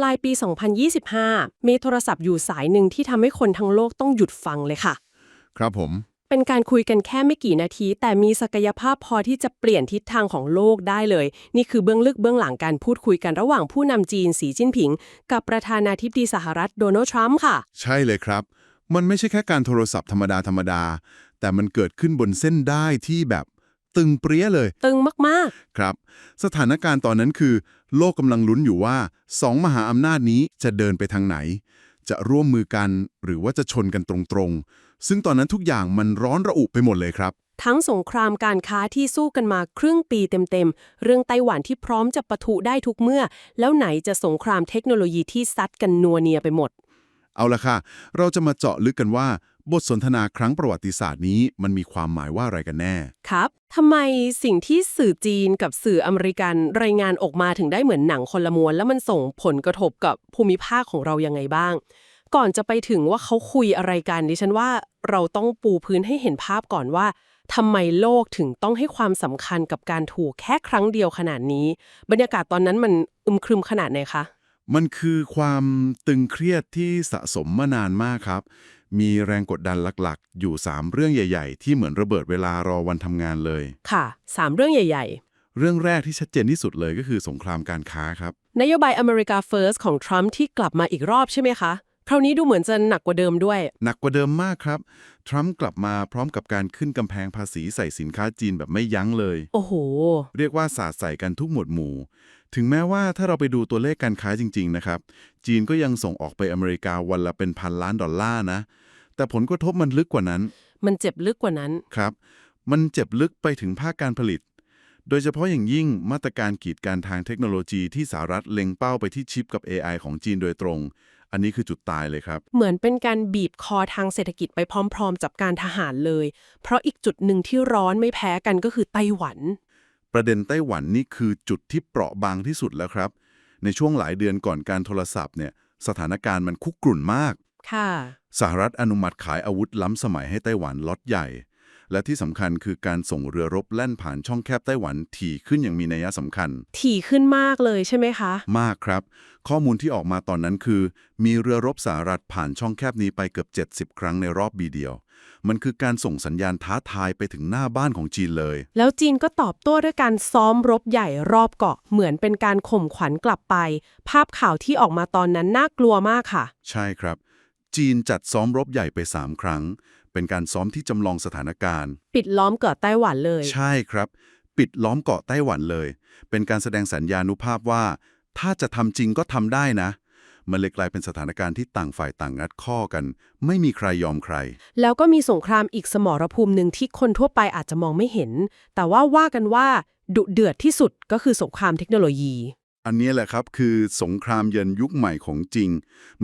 ปลายปี 2025 มีโทรศัพท์อยู่สายหนึ่งที่ทำให้คนทั้งโลกต้องหยุดฟังเลยค่ะ ครับผม เป็นการคุยกันแค่ไม่กี่นาที แต่มีศักยภาพพอที่จะเปลี่ยนทิศทางของโลกได้เลย นี่คือเบื้องลึกเบื้องหลังการพูดคุยกันระหว่างผู้นำจีนสีจิ้นผิง กับประธานาธิบดีสหรัฐโดนัลด์ทรัมป์ค่ะ ใช่เลยครับ มันไม่ใช่แค่การโทรศัพท์ธรรมดาธรรมดา แต่มันเกิดขึ้นบนเส้นได้ที่แบบตึงเปรี้ยเลย ตึงมากครับ สถานการณ์ตอนนั้นคือ โลกกำลังลุ้นอยู่ว่าสองมหาอำนาจนี้จะเดินไปทางไหน จะร่วมมือกันหรือว่าจะชนกันตรงๆ ซึ่งตอนนั้นทุกอย่างมันร้อนระอุไปหมดเลยครับๆทั้งสงครามการค้าที่สู้กันมาครึ่งปีเต็มๆ เรื่องไต้หวันที่พร้อมจะปะทุได้ทุกเมื่อ แล้วไหนจะสงครามเทคโนโลยีที่ซัดกันนัวเนียไปหมด เอาละค่ะ เราจะมาเจาะลึกกันว่า บทสนทนาครั้งประวัติศาสตร์นี้มันมีความหมายว่าอะไรกันแน่ ครับทำไมสิ่งที่สื่อจีนกับสื่ออเมริกันรายงานออกมาถึงได้เหมือนหนังคนละมวนแล้วมันส่งผลกระทบกับภูมิภาคของเรายังไงบ้าง ก่อนจะไปถึงว่าเขาคุยอะไรกันดิฉันว่าเราต้องปูพื้นให้เห็นภาพก่อนว่าทำไมโลกถึงต้องให้ความสำคัญกับการถูกแค่ครั้งเดียวขนาดนี้ บรรยากาศตอนนั้นมันอึมครึมขนาดไหนคะ มันคือความตึงเครียดที่สะสมมานานมากครับ มีแรงกดดันหลักๆ อยู่ 3 เรื่องใหญ่ ๆ ที่เหมือนระเบิดเวลารอวันทำงานเลย ค่ะสามเรื่องใหญ่เรื่องแรกที่ชัดเจนที่สุดเลยก็คือสงครามการค้าครับๆนโยบายอเมริกาเฟิร์สของทรัมป์ที่กลับมาอีกรอบใช่ไหมคะ คราวนี้ดูเหมือนจะหนักกว่าเดิมด้วย หนักกว่าเดิมมากครับ ทรัมป์กลับมาพร้อมกับการขึ้นกำแพงภาษีใส่สินค้าจีนแบบไม่ยั้งเลย โอ้โห เรียกว่าสาดใส่กันทุกหมวดหมู่ ถึงแม้ว่าถ้าเราไปดูตัวเลขการค้าจริง ๆ นะครับ จีนก็ยังส่งออกไปอเมริกาวันละเป็นพันล้านดอลลาร์นะ แต่ผลกระทบมันลึกกว่านั้น มันเจ็บลึกกว่านั้น ครับ มันเจ็บลึกไปถึงภาคการผลิต โดยเฉพาะอย่างยิ่งมาตรการกีดการทางเทคโนโลยีที่สหรัฐเล็งเป้าไปที่ชิปกับ AI ของจีนโดยตรง อันนี้คือจุดตายเลยครับ เหมือนเป็นการบีบคอทางเศรษฐกิจไปพร้อมๆ กับการทหารเลย เพราะอีกจุดหนึ่งที่ร้อนไม่แพ้กันก็คือไต้หวัน ประเด็นไต้หวันนี่คือจุดที่เปราะบางที่สุดแล้วครับ ในช่วงหลายเดือนก่อนการโทรศัพท์เนี่ยสถานการณ์มันคุกรุ่นมาก ค่ะสหรัฐอนุมัติขายอาวุธล้ำสมัยให้ไต้หวันล็อตใหญ่ และที่สำคัญคือการส่งเรือรบแล่นผ่านช่องแคบไต้หวันถี่ขึ้นอย่างมีนัยสำคัญ ถี่ขึ้นมากเลยใช่ไหมคะ มากครับ ข้อมูลที่ออกมาตอนนั้นคือ มีเรือรบสหรัฐผ่านช่องแคบนี้ไปเกือบ 70 ครั้งในรอบบีเดียว มันคือการส่งสัญญาณท้าทายไปถึงหน้าบ้านของจีนเลย แล้วจีนก็ตอบโต้ด้วยการซ้อมรบใหญ่รอบเกาะ เหมือนเป็นการข่มขวัญกลับไป ภาพข่าวที่ออกมาตอนนั้นน่ากลัวมากค่ะ ใช่ครับ จีนจัดซ้อมรบใหญ่ไป 3 ครั้ง เป็นการซ้อมที่จำลองสถานการณ์ ปิดล้อมเกาะไต้หวันเลย ใช่ครับ ปิดล้อมเกาะไต้หวันเลย เป็นการแสดงสัญญานุภาพว่า ถ้าจะทำจริงก็ทำได้นะ มันเลยกลายเป็นสถานการณ์ที่ต่างฝ่ายต่างงัดข้อกัน ไม่มีใครยอมใคร แล้วก็มีสงครามอีกสมรภูมิหนึ่งที่คนทั่วไปอาจจะมองไม่เห็น แต่ว่าว่ากันว่าดุเดือดที่สุดก็คือสงครามเทคโนโลยี อันนี้แหละครับคือสงครามเย็นยุคใหม่ของจริง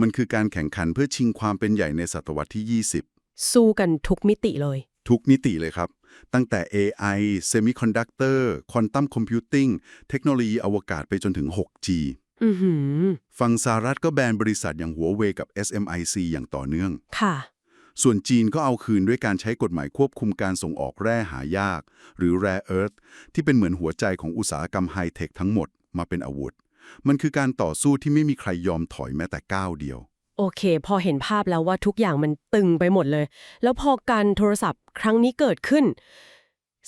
มันคือการแข่งขันเพื่อชิงความเป็นใหญ่ในศตวรรษที่ 20 สู้กันทุกมิติเลย ทุกนิติเลยครับ ตั้งแต่ AI Semiconductor Quantum Computing เทคโนโลยีอวกาศไปจนถึง 6G อือหือฝั่งสหรัฐก็แบนบริษัทอย่างหัวเว่ยกับ SMIC อย่างต่อเนื่อง ค่ะ ส่วนจีนก็เอาคืนด้วยการใช้กฎหมายควบคุมการส่งออกแร่หายาก หรือ Rare Earth ที่เป็นเหมือนหัวใจของอุตสาหกรรมไฮเทคทั้งหมด มาเป็นอาวุธ มันคือการต่อสู้ที่ไม่มีใครยอมถอยแม้แต่ก้าวเดียว โอเค พอเห็นภาพแล้วว่าทุกอย่างมันตึงไปหมดเลย แล้วพอการโทรศัพท์ครั้งนี้เกิดขึ้น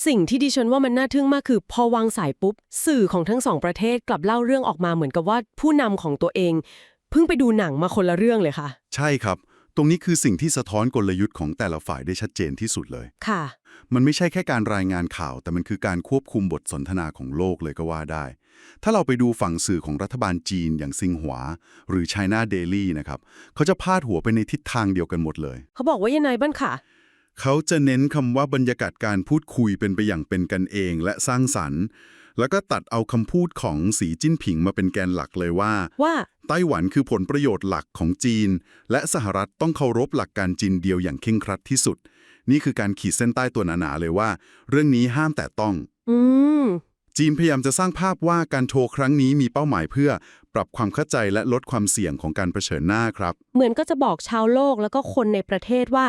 สิ่งที่ดิฉันว่ามันน่าทึ่งมากคือพอวางสายปุ๊บ สื่อของทั้งสองประเทศกลับเล่าเรื่องออกมาเหมือนกับว่าผู้นำของตัวเอง เพิ่งไปดูหนังมาคนละเรื่องเลยค่ะ ใช่ครับ ตรงนี้คือสิ่งที่สะท้อนกลยุทธ์ของแต่ละฝ่ายได้ชัดเจนที่สุดเลย ค่ะ มันไม่ใช่แค่การรายงานข่าว แต่มันคือการควบคุมบทสนทนาของโลกเลยก็ว่าได้ ถ้าเราไปดูฝั่งสื่อของรัฐบาลจีนอย่างซิงหวาหรือ China Daily นะครับเขาจะพาดหัวไปในทิศทางเดียวกันหมดเลย เขาบอกว่ายังไงบ้างค่ะ เขาจะเน้นคำว่าบรรยากาศการพูดคุยเป็นไปอย่างเป็นกันเอง และสร้างสรรค์ แล้วก็ตัดเอาคำพูดของสีจิ้นผิงมาเป็นแกนหลักเลยว่า ว่า ไต้หวันคือผลประโยชน์หลักของจีน และสหรัฐต้องเคารพหลักการจีนเดียวอย่างเคร่งครัดที่สุด นี่คือการขีดเส้นใต้ตัวหนาๆเลยว่า เรื่องนี้ห้ามแต่ต้อง อืม จีนพยายามจะสร้างภาพว่าการโชว์ครั้งนี้มีเป้าหมายเพื่อ ปรับความเข้าใจและลดความเสี่ยงของการเผชิญหน้าครับ เหมือนก็จะบอกชาวโลกแล้วก็คนในประเทศว่า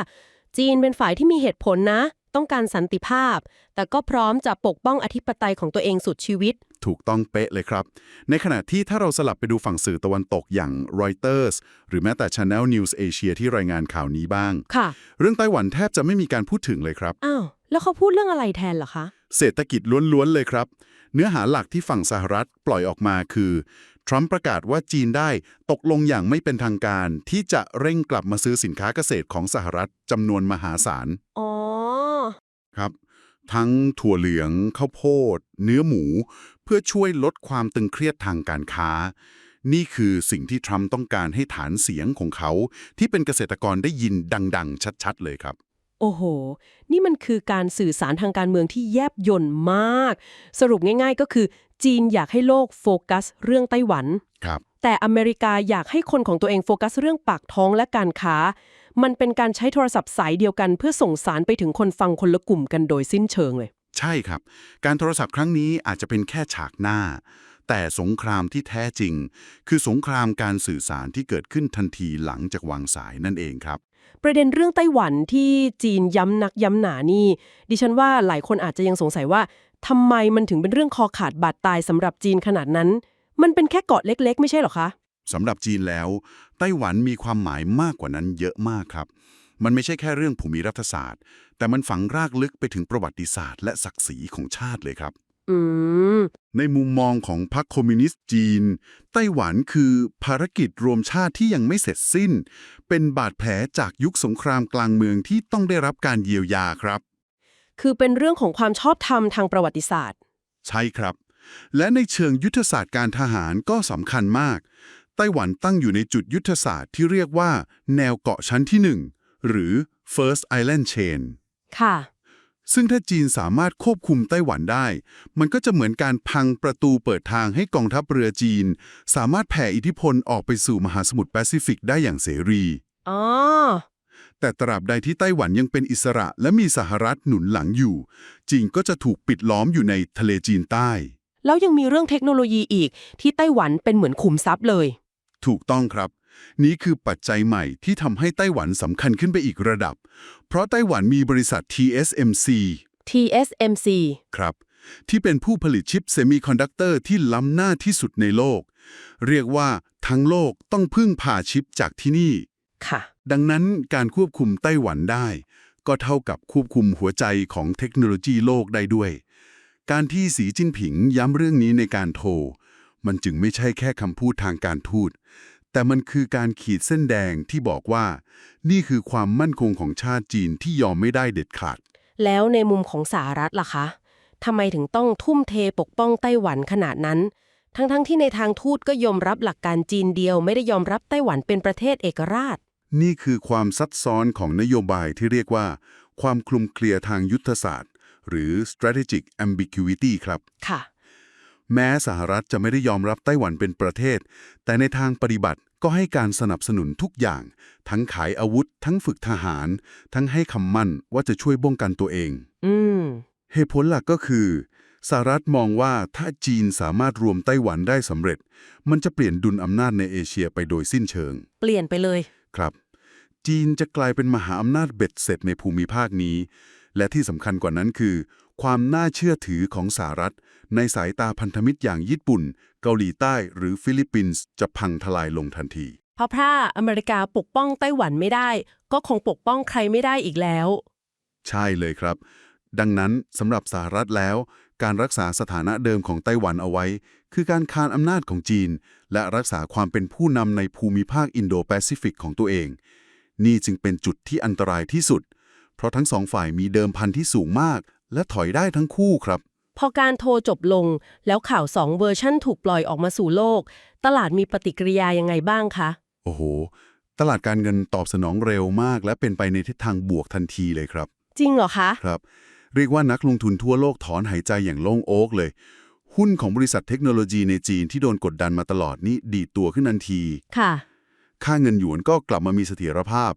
จีนเป็นฝ่ายที่มีเหตุผลนะ ต้องการสันติภาพ แต่ก็พร้อมจะปกป้องอธิปไตยของตัวเองสุดชีวิต ถูกต้องเป๊ะเลยครับ ในขณะที่ถ้าเราสลับไปดูฝั่งสื่อตะวันตกอย่าง Reuters หรือแม้แต่ Channel News Asia ที่รายงานข่าวนี้บ้าง ค่ะ เรื่องไต้หวันแทบจะไม่มีการพูดถึงเลยครับ อ้าว แล้วเขาพูดเรื่องอะไรแทนเหรอคะ เศรษฐกิจล้วนๆเลยครับ เนื้อหาหลักที่ฝั่งสหรัฐปล่อยออกมาคือทรัมป์ประกาศว่าจีนได้ตกลงอย่างไม่เป็นทางการ ที่จะเร่งกลับมาซื้อสินค้าเกษตรของสหรัฐจำนวนมหาศาล อ๋อ ครับ ทั้งถั่วเหลืองข้าวโพด เนื้อหมู เพื่อช่วยลดความตึงเครียดทางการค้า นี่คือสิ่งที่ทรัมป์ต้องการให้ฐานเสียงของเขา ที่เป็นเกษตรกรได้ยินดัง ๆ ชัดๆ เลยครับ โอ้โห นี่มันคือการสื่อสารทางการเมืองที่แยบยลมาก สรุปง่าย ๆ ก็คือ จีนอยากให้โลกโฟกัส เรื่องไต้หวันครับแต่อเมริกาอยากให้คนของตัวเองโฟกัสเรื่องปากท้องและการค้า มันเป็นการใช้โทรศัพท์สายเดียวกัน เพื่อส่งสารไปถึงคนฟังคนละกลุ่มกันโดยสิ้นเชิงเลย ใช่ครับ การโทรศัพท์ครั้งนี้อาจจะเป็นแค่ฉากหน้า แต่สงครามที่แท้จริง คือสงครามการสื่อสารที่เกิดขึ้นทันทีหลังจากวางสายนั่นเองครับ ประเด็นเรื่องไต้หวันที่จีนย้ำนักย้ำหนานี่ ดิฉันว่าหลายคนอาจจะยังสงสัยว่าทำไมมันถึงเป็นเรื่องคอขาดบาดตายสำหรับจีนขนาดนั้น มันเป็นแค่เกาะเล็ก ๆ ไม่ใช่เหรอคะ สำหรับจีนแล้ว ไต้หวันมีความหมายมากกว่านั้นเยอะมากครับ มันไม่ใช่แค่เรื่องภูมิรัฐศาสตร์ แต่มันฝังรากลึกไปถึงประวัติศาสตร์ และศักดิ์ศรีของชาติเลยครับอืมในมุมมองของพรรคคอมมิวนิสต์จีน ไต้หวันคือภารกิจรวมชาติที่ยังไม่เสร็จสิ้น เป็นบาดแผลจากยุคสงครามกลางเมืองที่ต้องได้รับการเยียวยาครับ คือเป็นเรื่องของความชอบธรรมทางประวัติศาสตร์ ใช่ครับ และในเชิงยุทธศาสตร์การทหารก็สำคัญมาก ไต้หวันตั้งอยู่ในจุดยุทธศาสตร์ที่เรียกว่า แนวเกาะชั้นที่ 1 หรือ First Island Chain ค่ะ ซึ่งถ้าจีนสามารถควบคุมไต้หวันได้ มันก็จะเหมือนการพังประตูเปิดทางให้กองทัพเรือจีน สามารถแผ่อิทธิพลออกไปสู่มหาสมุทรแปซิฟิกได้อย่างเสรีอ๋อแต่ตราบใดที่ไต้หวันยังเป็นอิสระและมีสหรัฐหนุนหลังอยู่ จีนก็จะถูกปิดล้อมอยู่ในทะเลจีนใต้ แล้วยังมีเรื่องเทคโนโลยีอีกที่ไต้หวันเป็นเหมือนขุมทรัพย์เลย ถูกต้องครับ นี่คือปัจจัยใหม่ที่ทำให้ไต้หวันสำคัญขึ้นไปอีกระดับ เพราะไต้หวันมีบริษัท TSMC TSMC ครับ ที่เป็นผู้ผลิตชิปเซมิคอนดักเตอร์ที่ล้ำหน้าที่สุดในโลก เรียกว่าทั้งโลกต้องพึ่งพาชิปจากที่นี่ ค่ะ ดังนั้นการควบคุมไต้หวันได้ ก็เท่ากับควบคุมหัวใจของเทคโนโลยีโลกได้ด้วย การที่สีจิ้นผิงย้ำเรื่องนี้ในการโทร มันจึงไม่ใช่แค่คำพูดทางการทูต แต่มันคือการขีดเส้นแดงที่บอกว่า นี่คือความมั่นคงของชาติจีนที่ยอมไม่ได้เด็ดขาด แล้วในมุมของสหรัฐล่ะคะทำไมถึงต้องทุ่มเทปกป้องไต้หวันขนาดนั้น ทั้งๆทที่ในทางทูตก็ยอมรับหลักการจีนเดียว ไม่ได้ยอมรับไต้หวันเป็นประเทศเอกราช นี่คือความซับซ้อนของนโยบายที่เรียกว่า ความคลุมเครือทางยุทธศาสตร์ หรือ strategic ambiguity ครับ ค่ะ แม้สหรัฐจะไม่ได้ยอมรับไต้หวันเป็นประเทศ แต่ในทางปฏิบัติก็ให้การสนับสนุนทุกอย่าง ทั้งขายอาวุธ ทั้งฝึกทหาร ทั้งให้คำมั่นว่าจะช่วยป้องกันตัวเอง อืม เหตุผลหลักก็คือสหรัฐมองว่าถ้าจีนสามารถรวมไต้หวันได้สำเร็จ มันจะเปลี่ยนดุลอำนาจในเอเชียไปโดยสิ้นเชิง เปลี่ยนไปเลย ครับ จีนจะกลายเป็นมหาอำนาจเบ็ดเสร็จในภูมิภาคนี้ และที่สำคัญกว่านั้นคือ ความน่าเชื่อถือของสหรัฐ ในสายตาพันธมิตรอย่างญี่ปุ่น เกาหลีใต้หรือฟิลิปปินส์จะพังทลายลงทันที เพราะถ้าอเมริกาปกป้องไต้หวันไม่ได้ ก็คงปกป้องใครไม่ได้อีกแล้ว ใช่เลยครับ ดังนั้นสำหรับสหรัฐแล้ว การรักษาสถานะเดิมของไต้หวันเอาไว้ คือการคานอำนาจของจีน และรักษาความเป็นผู้นำในภูมิภาคอินโดแปซิฟิกของตัวเอง นี่จึงเป็นจุดที่อันตรายที่สุด เพราะทั้งสองฝ่ายมีเดิมพันที่สูงมาก และถอยได้ทั้งคู่ครับ พอการโทรจบลง แล้วข่าวสองเวอร์ชั่นถูกปล่อยออกมาสู่โลก ตลาดมีปฏิกิริยายังไงบ้างคะ โอ้โห ตลาดการเงินตอบสนองเร็วมาก และเป็นไปในทิศทางบวกทันทีเลยครับ จริงเหรอคะ ครับ เรียกว่านักลงทุนทั่วโลกถอนหายใจอย่างโล่งโอ๊กเลย หุ้นของบริษัทเทคโนโลยีในจีนที่โดนกดดันมาตลอดนี่ดีดตัวขึ้นทันที ค่ะ ค่าเงินหยวนก็กลับมามีเสถียรภาพ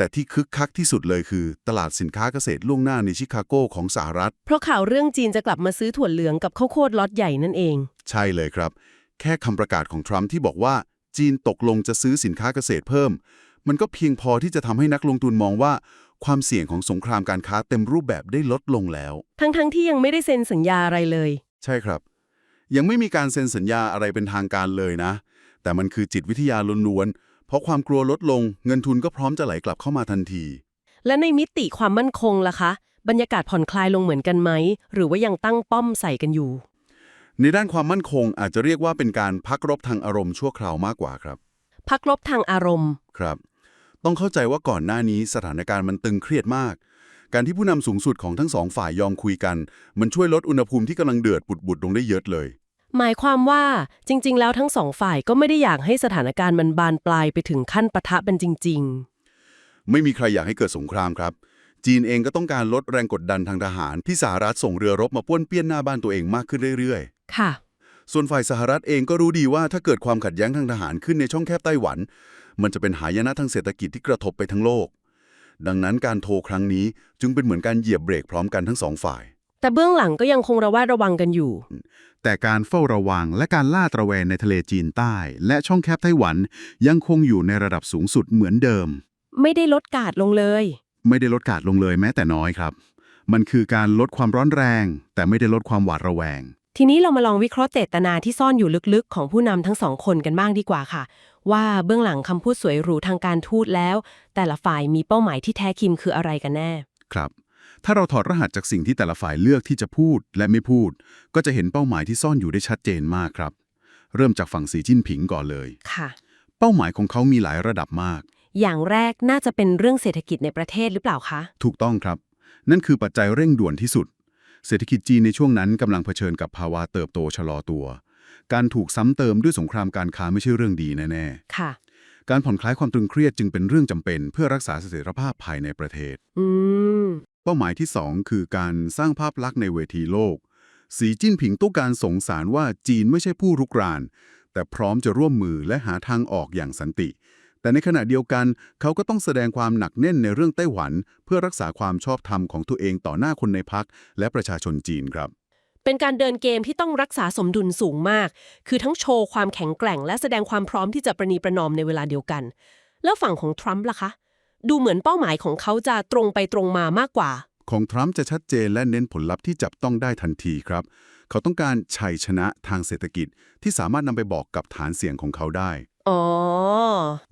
แต่ที่คึกคักที่สุดเลยคือ ตลาดสินค้าเกษตรล่วงหน้าในชิคาโกของสหรัฐ เพราะข่าวเรื่องจีนจะกลับมาซื้อถั่วเหลืองกับข้าวโพดล็อตใหญ่นั่นเอง ใช่เลยครับ แค่คำประกาศของทรัมป์ที่บอกว่าจีนตกลงจะซื้อสินค้าเกษตรเพิ่ม มันก็เพียงพอที่จะทำให้นักลงทุนมองว่า ความเสี่ยงของสงครามการค้าเต็มรูปแบบได้ลดลงแล้ว ทั้งๆทที่ยังไม่ได้เซ็นสัญญาอะไรเลย ใช่ครับ ยังไม่มีการเซ็นสัญญาอะไรเป็นทางการเลยนะ แต่มันคือจิตวิทยาล้วนๆ เพราะความกลัวลดลงเงินทุนก็พร้อมจะไหลกลับเข้ามาทันที และในมิติความมั่นคงล่ะคะ บรรยากาศผ่อนคลายลงเหมือนกันไหม หรือว่ายังตั้งป้อมใส่กันอยู่ ในด้านความมั่นคงอาจจะเรียกว่าเป็นการพักรบทางอารมณ์ชั่วคราวมากกว่าครับ พักลบทางอารมณ์ ครับ ต้องเข้าใจว่าก่อนหน้านี้สถานการณ์มันตึงเครียดมาก การที่ผู้นำสูงสุดของทั้งสองฝ่ายยอมคุยกัน มันช่วยลดอุณหภูมิที่กำลังเดือดปุดๆลงได้เยอะเลย หมายความว่าจริง ๆ แล้วทั้งสองฝ่ายก็ไม่ได้อยากให้สถานการณ์มันบานปลายไปถึงขั้นปะทะเป็นจริงไม่มีใครอยากให้เกิดสงครามครับ จีนเองก็ต้องการลดแรงกดดันทางทหารที่สหรัฐส่งเรือรบมาป้วนเปี้ยนหน้าบ้านตัวเองมากขึ้นเรื่อยๆ ค่ะๆส่วนฝ่ายสหรัฐเองก็รู้ดีว่าถ้าเกิดความขัดแย้งทางทหารขึ้นในช่องแคบไต้หวัน มันจะเป็นหายนะทางเศรษฐกิจที่กระทบไปทั้งโลก ดังนั้นการโทรครั้งนี้จึงเป็นเหมือนการเหยียบเบรกพร้อมกันทั้งสองฝ่าย แต่เบื้องหลังก็ยังคงระแวดระวังกันอยู่ แต่การเฝ้าระวังและการล่าตระเวนในทะเลจีนใต้ และช่องแคบไต้หวันยังคงอยู่ในระดับสูงสุดเหมือนเดิม ไม่ได้ลดการดลงเลย ไม่ได้ลดการลงเลยแม้แต่น้อยครับ มันคือการลดความร้อนแรง แต่ไม่ได้ลดความหวาดระแวง ทีนี้เรามาลองวิเคราะห์เจตนาที่ซ่อนอยู่ลึกๆ ของผู้นำทั้งสองคนกันบ้างดีกว่าค่ะ ว่าเบื้องหลังคำพูดสวยหรูทางการทูตแล้ว แต่ละฝ่ายมีเป้าหมายที่แท้คิมคืออะไรกันแน่ ครับ ถ้าเราถอดรหัสจากสิ่งที่แต่ละฝ่ายเลือกที่จะพูดและไม่พูด ก็จะเห็นเป้าหมายที่ซ่อนอยู่ได้ชัดเจนมากครับ เริ่มจากฝั่งสีจิ้นผิงก่อนเลยค่ะ เป้าหมายของเขามีหลายระดับมาก อย่างแรกน่าจะเป็นเรื่องเศรษฐกิจในประเทศหรือเปล่าคะถูกต้องครับ นั่นคือปัจจัยเร่งด่วนที่สุด เศรษฐกิจจีนในช่วงนั้นกำลังเผชิญกับภาวะเติบโตชะลอตัว การถูกซ้ำเติมด้วยสงครามการค้าไม่ใช่เรื่องดีแน่ค่ะๆการผ่อนคลายความตรึงเครียดจึงเป็นเรื่องจำเป็น เพื่อรักษาเสถียรภาพภายในประเทศ อืม เป้าหมายที่ 2 คือการสร้างภาพลักษณ์ในเวทีโลก สีจิ้นผิงต้องการสงสารว่าจีนไม่ใช่ผู้รุกราน แต่พร้อมจะร่วมมือและหาทางออกอย่างสันติ แต่ในขณะเดียวกัน เขาก็ต้องแสดงความหนักแน่นในเรื่องไต้หวัน เพื่อรักษาความชอบธรรมของตัวเองต่อหน้าคนในพักและประชาชนจีนครับ เป็นการเดินเกมที่ต้องรักษาสมดุลสูงมาก คือทั้งโชว์ความแข็งแกร่ง และแสดงความพร้อมที่จะประนีประนอมในเวลาเดียวกัน แล้วฝั่งของทรัมป์ล่ะคะ ดูเหมือนเป้าหมายของเขาจะตรงไปตรงมามากกว่า ของทรัมป์จะชัดเจนและเน้นผลลัพธ์ที่จับต้องได้ทันทีครับ เขาต้องการชัยชนะทางเศรษฐกิจที่สามารถนำไปบอกกับฐานเสียงของเขาได้ อ๋อ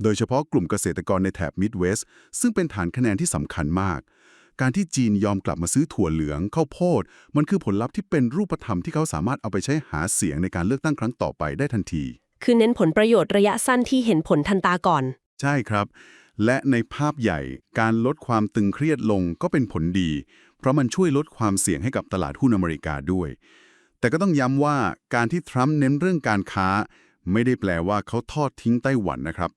โดยเฉพาะกลุ่มเกษตรกรในแถบมิดเวสต์ซึ่งเป็นฐานคะแนนที่สำคัญมาก การที่จีนยอมกลับมาซื้อถั่วเหลืองข้าวโพด มันคือผลลัพธ์ที่เป็นรูปธรรมที่เขาสามารถเอาไปใช้หาเสียงในการเลือกตั้งครั้งต่อไปได้ทันที คือเน้นผลประโยชน์ระยะสั้นที่เห็นผลทันตาก่อน ใช่ครับ และในภาพใหญ่การลดความตึงเครียดลงก็เป็นผลดี เพราะมันช่วยลดความเสี่ยงให้กับตลาดหุ้นอเมริกาด้วย แต่ก็ต้องย้ำว่าการที่ทรัมป์เน้นเรื่องการค้า ไม่ได้แปลว่าเขาทอดทิ้งไต้หวันนะครับ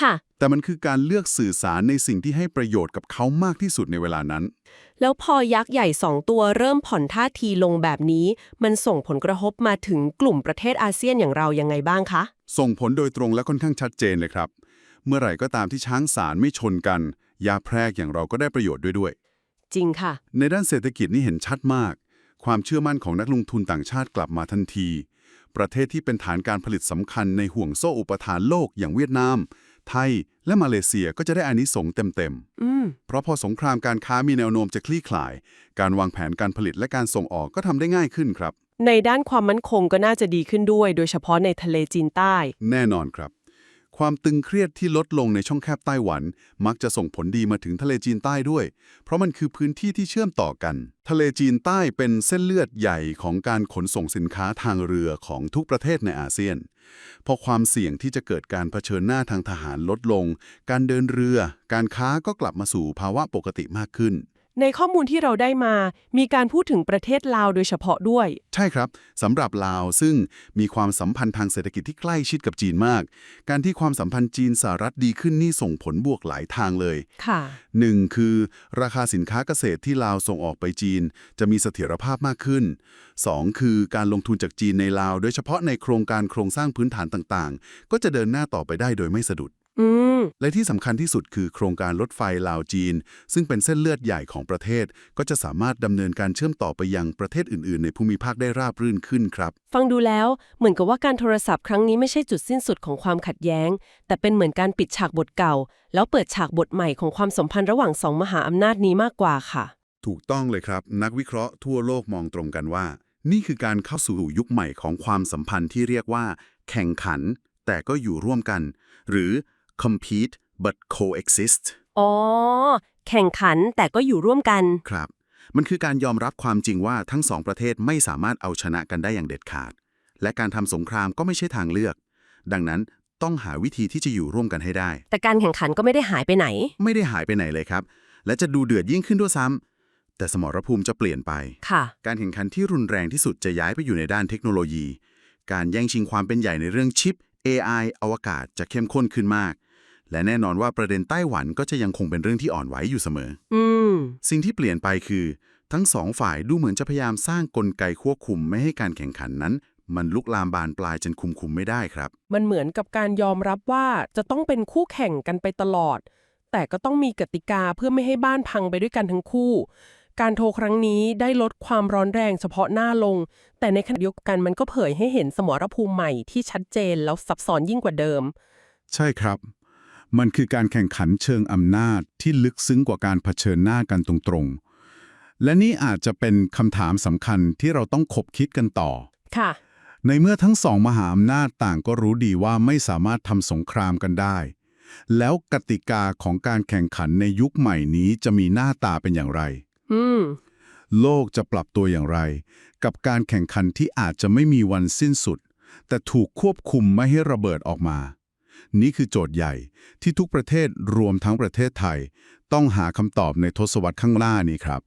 ค่ะ แต่มันคือการเลือกสื่อสารในสิ่งที่ให้ประโยชน์กับเขามากที่สุดในเวลานั้น แล้วพอยักษ์ใหญ่สองตัวเริ่มผ่อนท่าทีลงแบบนี้ มันส่งผลกระทบมาถึงกลุ่มประเทศอาเซียนอย่างเรายังไงบ้างคะ ส่งผลโดยตรงและค่อนข้างชัดเจนเลยครับ เมื่อไหร่ก็ตามที่ช้างสารไม่ชนกัน ยาแพรกอย่างเราก็ได้ประโยชน์ด้วยด้วย จริงค่ะ ในด้านเศรษฐกิจนี่เห็นชัดมาก ความเชื่อมั่นของนักลงทุนต่างชาติกลับมาทันที ประเทศที่เป็นฐานการผลิตสำคัญในห่วงโซ่อุปทานโลกอย่างเวียดนาม ไทยและมาเลเซียก็จะได้อานิสงส์เต็มอืมๆเพราะพอสงครามการค้ามีแนวโน้มจะคลี่คลาย การวางแผนการผลิตและการส่งออกก็ทำได้ง่ายขึ้นครับในด้านความมั่นคงก็น่าจะดีขึ้นด้วย โดยเฉพาะในทะเลจีนใต้ แน่นอนครับ ความตึงเครียดที่ลดลงในช่องแคบไต้หวัน มักจะส่งผลดีมาถึงทะเลจีนใต้ด้วย เพราะมันคือพื้นที่ที่เชื่อมต่อกัน ทะเลจีนใต้เป็นเส้นเลือดใหญ่ของการขนส่งสินค้าทางเรือของทุกประเทศในอาเซียน พอความเสี่ยงที่จะเกิดการเผชิญหน้าทางทหารลดลง การเดินเรือ การค้าก็กลับมาสู่ภาวะปกติมากขึ้น ในข้อมูลที่เราได้มา มีการพูดถึงประเทศลาวโดยเฉพาะด้วย ใช่ครับสำหรับลาวซึ่งมีความสัมพันธ์ทางเศรษฐกิจที่ใกล้ชิดกับจีนมาก การที่ความสัมพันธ์จีนสหรัฐดีขึ้นนี่ส่งผลบวกหลายทางเลยค่ะหนึ่งคือ ราคาสินค้าเกษตรที่ลาวส่งออกไปจีน จะมีเสถียรภาพมากขึ้น 2. คือการลงทุนจากจีนในลาว โดยเฉพาะในโครงการโครงสร้างพื้นฐานต่างๆ ก็จะเดินหน้าต่อไปได้โดยไม่สะดุด อืม และที่สำคัญที่สุดคือโครงการรถไฟลาวจีน ซึ่งเป็นเส้นเลือดใหญ่ของประเทศ ก็จะสามารถดำเนินการเชื่อมต่อไปยังประเทศอื่น ๆ ในภูมิภาคได้ราบรื่นขึ้นครับ ฟังดูแล้วเหมือนกับว่าการโทรศัพท์ครั้งนี้ไม่ใช่จุดสิ้นสุดของความขัดแย้ง แต่เป็นเหมือนการปิดฉากบทเก่า แล้วเปิดฉากบทใหม่ของความสัมพันธ์ระหว่างสองมหาอำนาจนี้มากกว่าค่ะ ถูกต้องเลยครับ นักวิเคราะห์ทั่วโลกมองตรงกันว่า นี่คือการเข้าสู่ยุคใหม่ของความสัมพันธ์ที่เรียกว่า แข่งขัน แต่ก็อยู่ร่วมกัน หรือ compete but coexist อ๋อ แข่งขันแต่ก็อยู่ร่วมกัน ครับ มันคือการยอมรับความจริงว่าทั้งสองประเทศไม่สามารถเอาชนะกันได้อย่างเด็ดขาด และการทำสงครามก็ไม่ใช่ทางเลือก ดังนั้นต้องหาวิธีที่จะอยู่ร่วมกันให้ได้ แต่การแข่งขันก็ไม่ได้หายไปไหน ไม่ได้หายไปไหนเลยครับ และจะดูเดือดยิ่งขึ้นด้วยซ้ำแต่สมรภูมิจะเปลี่ยนไป ค่ะ การแข่งขันที่รุนแรงที่สุดจะย้ายไปอยู่ในด้านเทคโนโลยี การแย่งชิงความเป็นใหญ่ในเรื่องชิป AI อวกาศจะเข้มข้นขึ้นมาก และแน่นอนว่าประเด็นไต้หวันก็จะยังคงเป็นเรื่องที่อ่อนไหวอยู่เสมอ อืม สิ่งที่เปลี่ยนไปคือ ทั้งสองฝ่ายดูเหมือนจะพยายามสร้างกลไกควบคุมไม่ให้การแข่งขันนั้น มันลุกลามบานปลายจนคุมคุมไม่ได้ครับ มันเหมือนกับการยอมรับว่าจะต้องเป็นคู่แข่งกันไปตลอด แต่ก็ต้องมีกติกาเพื่อไม่ให้บ้านพังไปด้วยกันทั้งคู่ การโทรครั้งนี้ได้ลดความร้อนแรงเฉพาะหน้าลง แต่ในขณะเดียวกันมันก็เผยให้เห็นสมรภูมิใหม่ที่ชัดเจนแล้วซับซ้อนยิ่งกว่าเดิม ใช่ครับ มันคือการแข่งขันเชิงอำนาจที่ลึกซึ้งกว่าการเผชิญหน้ากันตรงๆ และนี่อาจจะเป็นคำถามสำคัญที่เราต้องคบคิดกันต่อ ค่ะ ในเมื่อทั้งสองมหาอำนาจต่างก็รู้ดีว่าไม่สามารถทำสงครามกันได้ แล้วกติกาของการแข่งขันในยุคใหม่นี้จะมีหน้าตาเป็นอย่างไร อืม โลกจะปรับตัวอย่างไร กับการแข่งขันที่อาจจะไม่มีวันสิ้นสุด แต่ถูกควบคุมไม่ให้ระเบิดออกมา นี่คือโจทย์ใหญ่ที่ทุกประเทศรวมทั้งประเทศไทย ต้องหาคำตอบในทศวรรษข้างหน้านี้ครับ